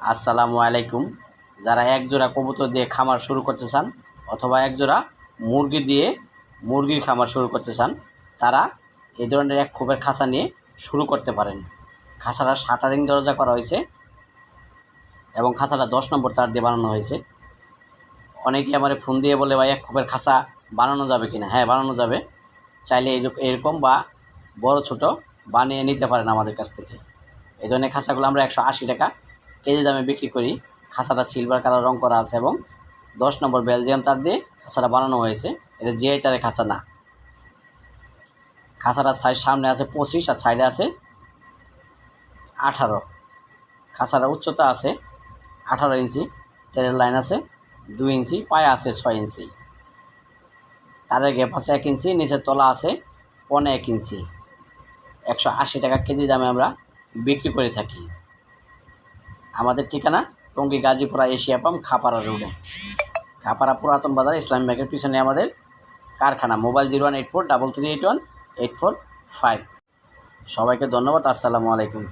আসসালামু আলাইকুম। যারা এক জোড়া কবুতর দিয়ে খামার শুরু করতে চান অথবা এক জোড়া মুরগি দিয়ে মুরগির খামার শুরু করতে চান, তারা এই ধরনের এক খোপের খাঁচা নিয়ে শুরু করতে পারেন। খাঁচাটা শাটারিং দরজা করা হয়েছে এবং খাঁচাটা দশ নম্বর তার দিয়ে বানানো হয়েছে। অনেকে আমার ফোন দিয়ে বলে, ভাই, এক খোপের খাঁচা বানানো যাবে কি না হ্যাঁ বানানো যাবে। চাইলে এরক- এরকম বা বড় ছোট বানিয়ে নিতে পারেন আমাদের কাছ থেকে। এই ধরনের খাঁচাগুলো আমরা একশো আশি টাকা কেজি দামে বিক্রি করি খাঁচাটা সিলভার কালার রং করা আছে এবং দশ নম্বর বেলজিয়াম তার দিয়ে খাঁচাটা বানানো হয়েছে। এটা জিআই তারের খাঁচা না। খাঁচাটার সাইজ সামনে আছে পঁচিশ আর সাইডে আছে আঠারো। খাঁচাটার উচ্চতা আছে আঠারো ইঞ্চি তেলের লাইন আছে দুই ইঞ্চি, পায়ে আছে ছয় ইঞ্চি। তারের গ্যাপ আছে এক ইঞ্চি, নিচের তলা আছে পনে এক ইঞ্চি। একশো আশি টাকা কেজি দামে আমরা বিক্রি করে থাকি। আমাদের ঠিকানা, টঙ্গী গাজীপুরা এশিয়া পাম্প খাপাড়া রোডে। খাপাড়া পুরাতন বাজার, ইসলামী ব্যাংকের পিছনে আমাদের কারখানা, mobile zero one eight four double three eight one eight four five. সবাইকে ধন্যবাদ, আসসালামু আলাইকুম।